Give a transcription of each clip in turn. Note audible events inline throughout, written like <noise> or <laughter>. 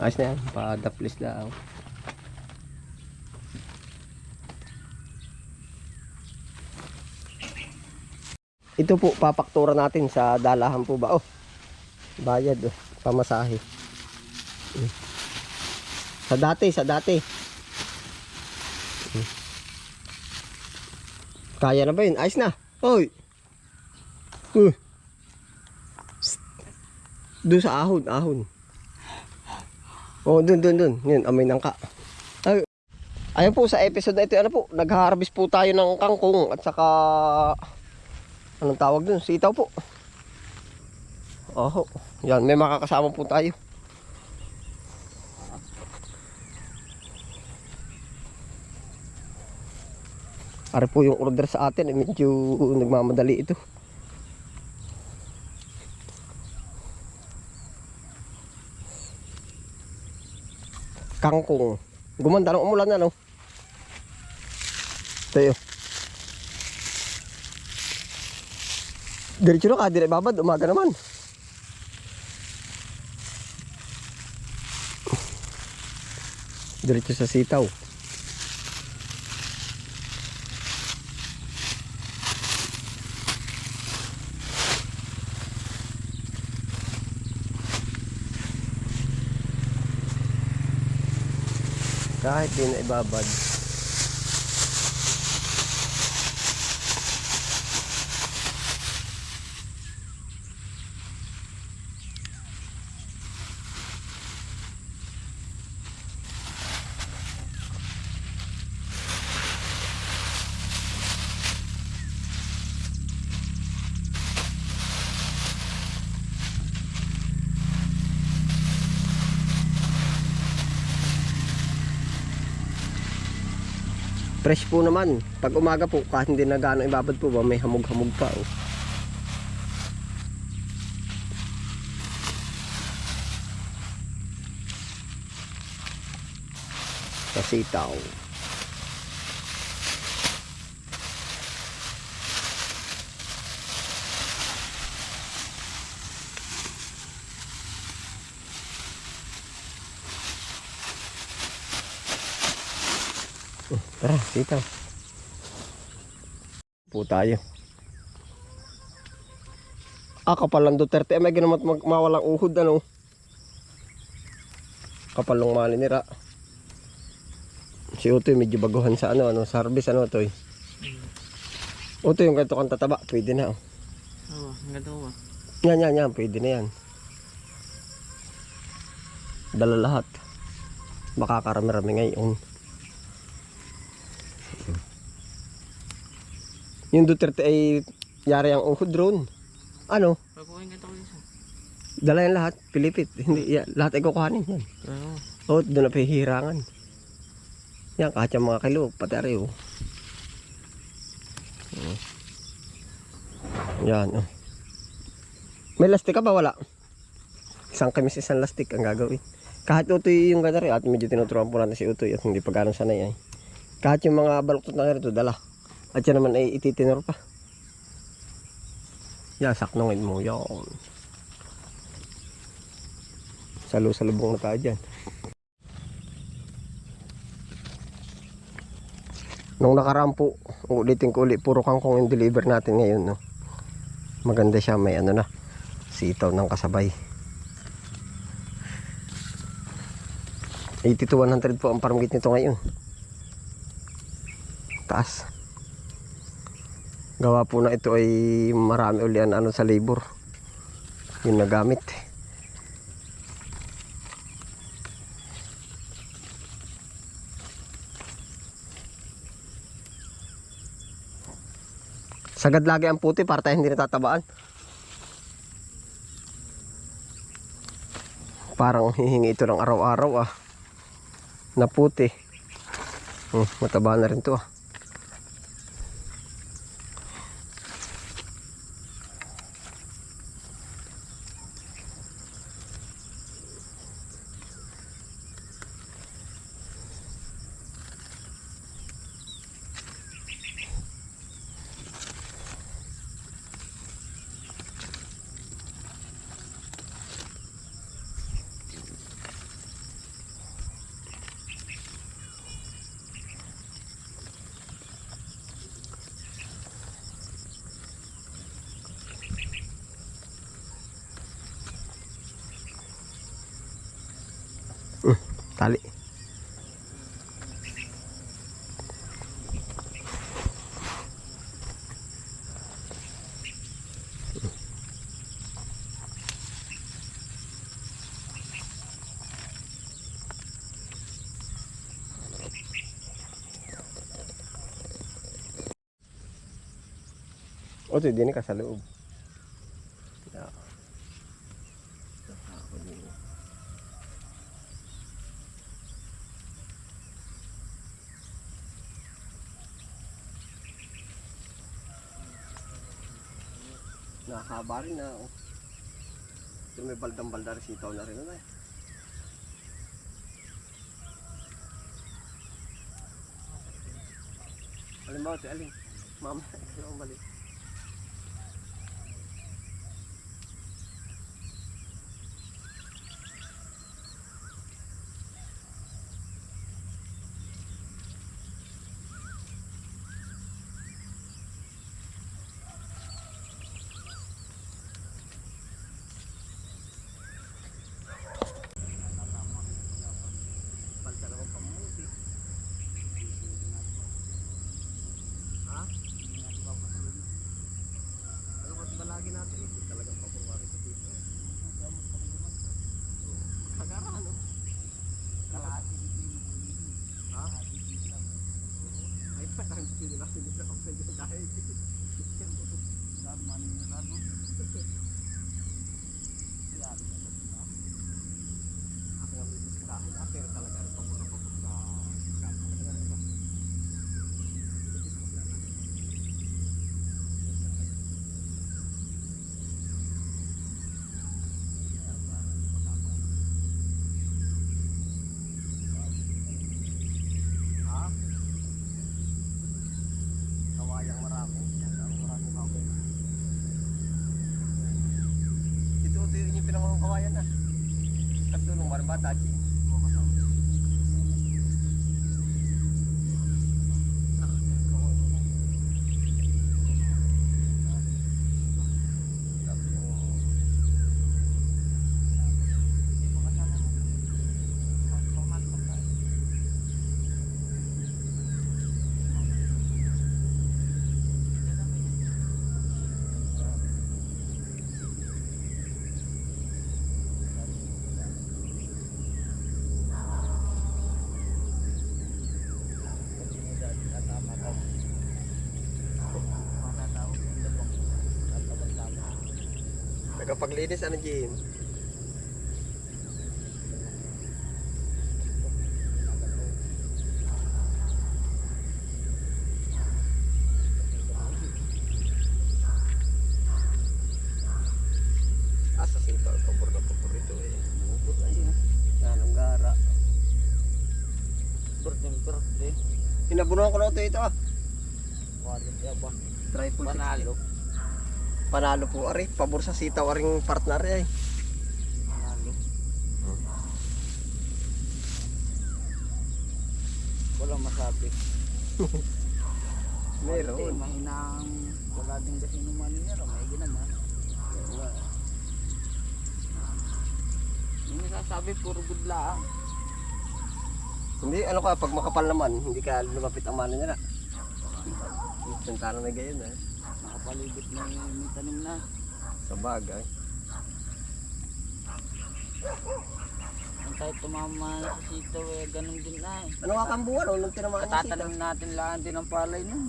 Ayos na yan. Pa-daplis lang. Ito po, papaktura natin sa dalahan po ba? Oh, bayad. Oh, pamasahe. Mm. Sa dati, sa dati. Mm. Kaya na ba yun? Ayos na. Hoy! Uh. Doon sa ahon, ahon. Oh, dun, dun, dun. Yun, amoy ng ka. Ay, ayun po, sa episode na ito, ano po, nag-harvest po tayo ng kangkong at saka, anong tawag dun? Sitaw po. Oh, yan, may makakasama po tayo. Ari po yung order sa atin, eh, medyo nagmamadali ito. Kangkong. Gumanda ng umulan na, no? Tayo. Diretso na ka, dire babad, umaga naman. Diretso sa sitaw. Kahit di na ibabad. Fresh po naman. Pag umaga po, kahit hindi na gaano ibabad po ba, may hamog-hamog pa. Oh. Sa sitaw. Tara, sitaw. Po tayo. Ah, kapal lang Duterte. May ginamat mag mawalang uhod, ano? Kapal lang malinira. Si Utoy medyo baguhan sa ano, ano, service, ano, Utoy? Utoy, yung ganito kang tataba, pwede na, oh. Oo, ang ganda ko ah. Yan, yan, yan, pwede na yan. Dala lahat. Makakarami-rami ngayon. Yung Duterte ay yari ang uhod drone. Ano? Pagkuhin ganda ko isa. Dala yan lahat. Pilipit. Hindi, yan, lahat ay kukuhanin yan. Oo. O, doon na pihirangan. Yan, kahit yung mga kilo, pati ari, oh. Oh. Yan, oh. May lastik ka ba? Wala. Isang kamis, isang lastik ang gagawin. Kahit utoy yung ganari, at medyo tinuturuan po natin si utoy at hindi pa ganun sanay ay. Kahit yung mga baluktot na ganito, dala. At yan naman ay ititinor pa. Yan, saknongin mo. Yan. Salo-salubong na tayo dyan. Nung nakaraan ulitin ko ulit, puro kangkong yung deliver natin ngayon. No? Maganda siya, may ano na, sitaw ng kasabay. 80 to 100 po ang paramgit nito ngayon. Taas. Gawa po na ito ay marami uli ang ano sa labor. Yung nagamit. Sagad lagi ang puti para tayo hindi natatabaan. Parang hihingi ito ng araw-araw ah. Na puti. Hmm, mataba na rin to ah. O, ito, din ka sa loob. Nakakaba rin na. Oh. Ito may baldang-balda rin sitaw na rin. Ano, eh. Alin ba ito? Alin? Mama, ito <laughs> ang balik. Palta naman pamuti. Ha? Ano kasi ba lagi natin ito? Talagang papunwari sa dito. Kagara ano? Kalahati Ha? Ay, parang hindi nila sinila ako sa dyan dahil. Daman yung rado. Ako nga may sa akin, ah, pero talaga ang papunta papunta sa kapatid. Ha? Kawayang marami. Marami kawayan. Ito, ito yun yung pinamang kawayan na. Kasi nung marang bata, Nagkapaglinis, ano, Jim? Asa sito, pabor na pabor ito eh. Bubot ayun. Nanong gara. Birthday, birthday. Pinabunuhan ko na ito ito ah. Quality ba? Triple Panalo. 60. Panalo po ari. Pabor sa sitaw aring partner eh. Panalo. Wala masabi. <laughs> Meron. mahinang wala din kasi naman niya. May ginaman. Wala. Yung nasasabi, puro good lang. Hindi, ano ka, pag makapal naman, hindi ka lumapit ang mana niya na. Santana na gayon eh. Nakapaligid na yung may tanim na. Sa bagay. Ang tayo tumama sa sitaw eh, ganun din na eh. Ano nga kang buwan, nung tinamaan niya sitaw? Katatanim natin lang din ang palay nun.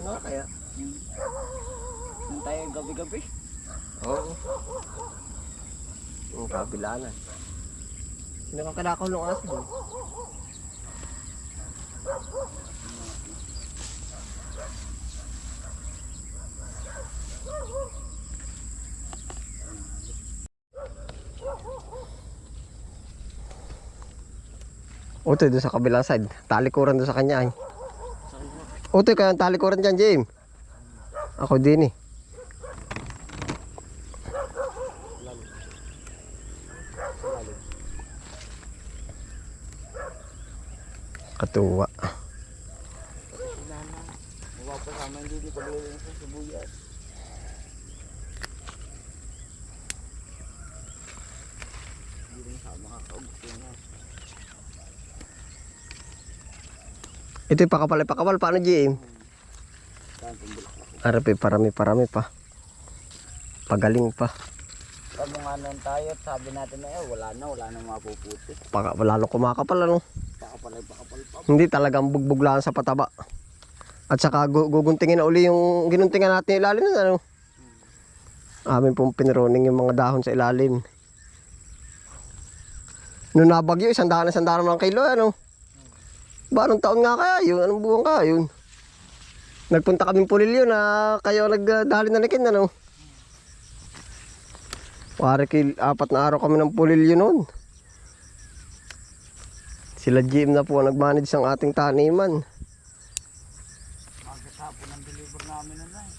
Ano nga kaya? Hmm. Yung tayo gabi-gabi. Oo. Yung kabila na. Sino kang kalakaw ng aso doon? Utoy doon sa kabilang side. Talikuran doon sa kanya ay. Utoy kaya talikuran dyan, Jim. Ako din eh. Katuwa. Sila na. Mapapasama hindi di pagulong sa sibuyas. Hindi rin sa makakaugto na. Ito yung pakapal, pakapal. Paano, bulaklak? Arape, parami, parami pa. Pagaling pa. Sabi nga nun tayo, sabi natin na eh, wala na, wala na mapuputi. Paka, lalo kumakapal, ano? Pakapalay, pakapal pa. Hindi talagang bugbog lang sa pataba. At saka gu- guguntingin na uli yung ginuntingan natin ilalim nun, ano? Amin pong pinroning yung mga dahon sa ilalim. Nung nabagyo, isang daan na isang daan ng kilo, ano? Ba, anong taon nga kaya yun? Anong buwan kaya yun? Nagpunta kaming pulilyo na kayo nagdali na nikin, ano? Pare apat na araw kami ng pulilyo noon. Sila Jim na po ang nag-manage ng ating taniman. Magkasapon ang deliver namin na eh.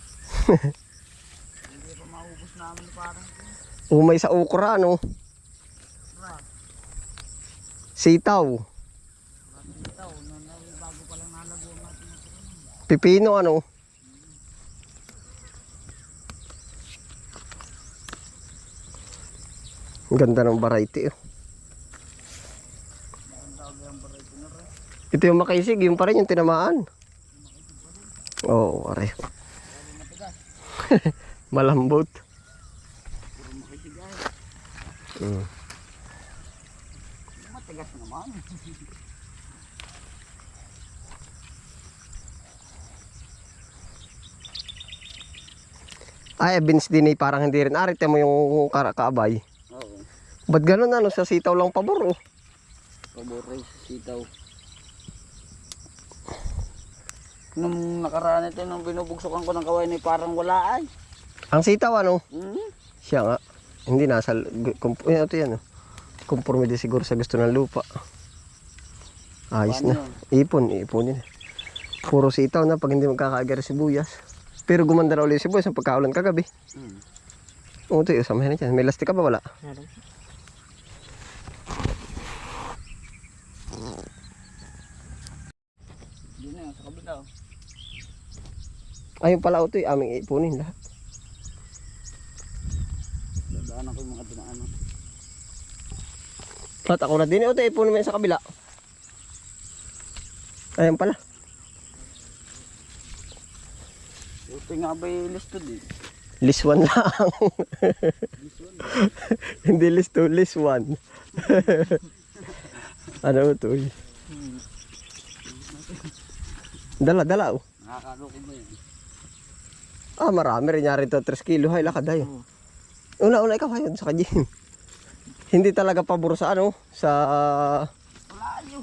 <laughs> Hindi pa maubos namin parang Umay sa ukra, no? Sitaw. Ito, nung na, bago pa lang nalago ang ating naturunan. Pipino, ano? Ang ganda ng variety, oh. Ito yung makaisig, yung pa rin yung tinamaan. Oh, aray. <laughs> Malambot. Mm. Matigas naman. <laughs> Ay, beans din eh, parang hindi rin. Arite mo yung kara- kaabay. Oo. Ba't ganun ano, sa sitaw lang pabor, oh. Paboray sa sitaw. Nung nakaraan ito, nung binubugsokan ko ng kaway na parang wala ay. Ang sitaw, ano? Hmm? Siya nga. Hindi nasa kump eh, ito yan oh. Conforme din siguro sa gusto ng lupa. Ayos Paano na. Ipon, iponin. Puro sitaw na pag hindi magkakaagar sibuyas. Pero gumanda na ulit yung sibuyas ang pagkaulan kagabi. Hmm. Oo, ito samahin na dyan. May lastik ka ba wala? Sa kabila. oh. Ayun pala ito yung aming ipunin lahat. Dadaanan ko yung mga dinaanan. At ako na din ito ipunin mo sa kabila. Ayun pala. Ito nga ba yung listed eh. List 1 lang. <laughs> hindi list 2, list 1. <laughs> ano ito. Dala, dala oh. Nakakaloko mo yun. Ah, marami rin yari to 3 kilo. Hay, lakad ay. Una, una ikaw hayon sa kajin. Hindi talaga pabor sa ano, sa... Wala.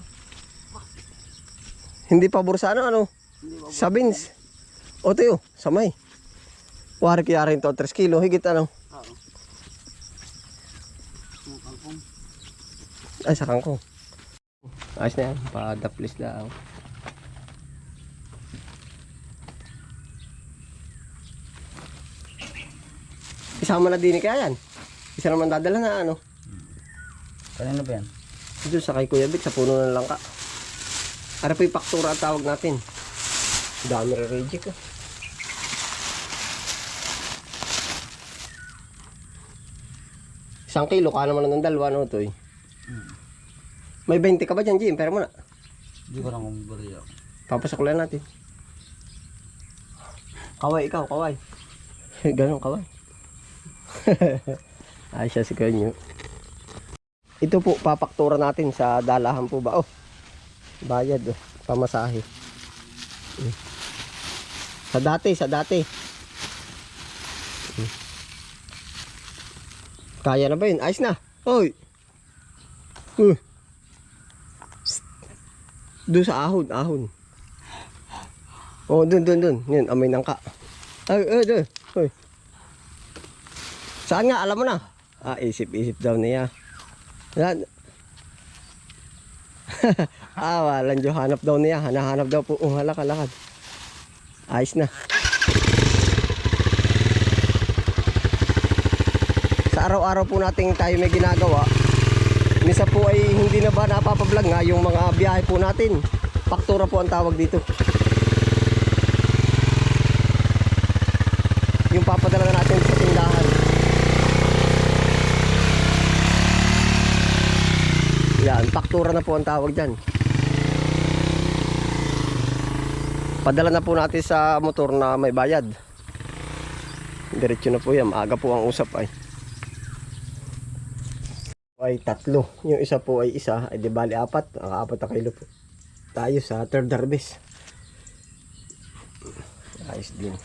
Hindi pabor sa ano, ano, sa beans. O tayo, samay. Wari kaya rin to 3 kilo, higit ano. Oo. Kangkong. Ay, sa kangkong. Ayos na yan, pa-daplis lang. Isama na din kaya yan. Isa naman dadala na ano. Kanino ba yan? Dito sa kay Kuya Vic, sa puno ng langka. Ara pa yung paktura ang tawag natin. Dami rin reject ah. Isang kilo, ka naman ng dalawa, no, to May 20 ka ba dyan, Jim? Pero mo na. Hindi ko lang kung bariya. Papasok lang natin. Kaway ikaw, kaway. <laughs> Ganon, kaway. <laughs> Ay siya si Kanyo. Ito po, papaktura natin sa dalahan po ba? Oh, bayad oh, pamasahe. Mm. Sa dati, sa dati. Kaya na ba yun? Ayos na. Hoy! Uh. Doon sa ahon, ahon. Oh, dun, dun, dun. Yun, amoy ng ka. Ay, ay, dun. Hoy. Saan nga? Alam mo na. Ah, isip-isip daw niya. Yan. <laughs> ah, walang jo hanap daw niya. Hanahanap daw po. Oh, halakad, halakad. Ayos na. Sa araw-araw po nating tayo may ginagawa, misa po ay hindi na ba napapablog nga yung mga biyahe po natin. Faktura po ang tawag dito. Yung papadala na natin sa tindahan. Yan, faktura na po ang tawag dyan. Padala na po natin sa motor na may bayad. Diretso na po yan. Maaga po ang usap ay. Ay tatlo. Yung isa po ay isa. Ay di bali apat. Ang apat na kilo po. Tayo sa third harvest. Ayos din.